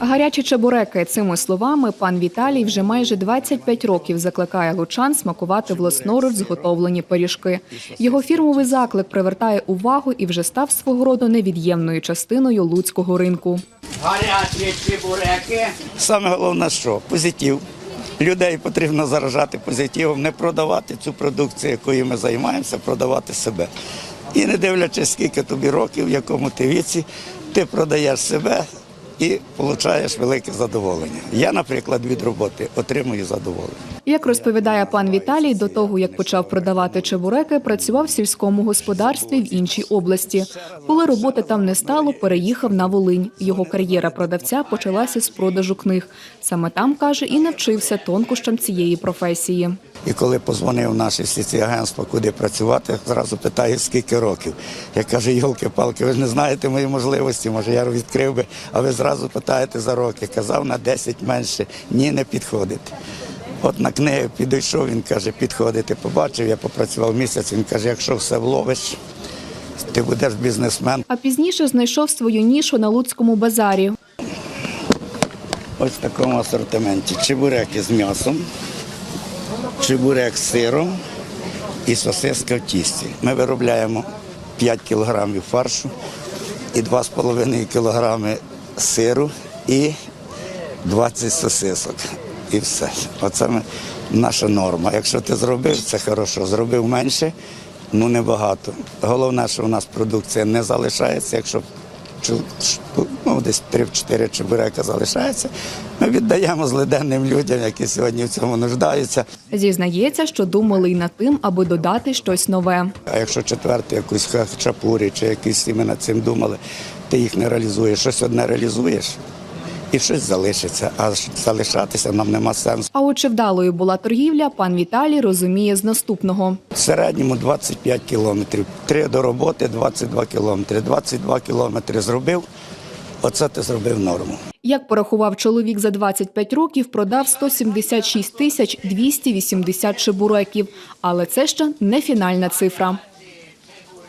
Гарячі чебуреки цими словами пан Віталій вже майже 25 років закликає лучан смакувати власноруч зготовлені пиріжки. Його фірмовий заклик привертає увагу і вже став свого роду невід'ємною частиною луцького ринку. Гарячі чебуреки. Саме головне, що позитив. Людей потрібно заражати позитивом, не продавати цю продукцію, якою ми займаємося, продавати себе. І не дивлячись, скільки тобі років, в якому ти віці, ти продаєш себе і отримуєш велике задоволення. Я, наприклад, від роботи отримую задоволення. Як розповідає пан Віталій, до того як почав продавати чебуреки, працював в сільському господарстві в іншій області. Коли роботи там не стало, переїхав на Волинь. Його кар'єра продавця почалася з продажу книг. Саме там каже і навчився тонкощам цієї професії. І коли позвонив наше агентства, куди працювати, зразу питаю, скільки років. Я кажу, йолки-палки, ви ж не знаєте мої можливості, може я відкрив би, а ви зразу питаєте за роки. Казав на 10 менше, ні, не підходить. От на книги підійшов, він каже, підходити. Побачив, я попрацював місяць, він каже, якщо все вловиш, ти будеш бізнесмен. А пізніше знайшов свою нішу на Луцькому базарі. Ось в такому асортименті. Чебуреки з м'ясом, чебурек з сиром і сосиска в тісті. Ми виробляємо 5 кілограмів фаршу і 2,5 кілограми сиру і 20 сосисок. І все. Оце наша норма. Якщо ти зробив, це хорошо. Зробив менше, ну небагато. Головне, що у нас продукція не залишається. Якщо ну, десь 3-4 чебурека залишається, ми віддаємо злиденним людям, які сьогодні в цьому нуждаються. Зізнається, що думали й над тим, аби додати щось нове. А якщо четвертий якусь хачапурі чи якісь іменно цим думали, ти їх не реалізуєш. Щось одне реалізуєш і щось залишиться. А залишатися нам нема сенсу. А от чи вдалою була торгівля, пан Віталій розуміє з наступного. В середньому 25 кілометрів. Три до роботи 22 кілометри. 22 кілометри зробив. Оце ти зробив норму. Як порахував чоловік за 25 років, продав 176 тисяч 280 чебуреків. Але це ще не фінальна цифра.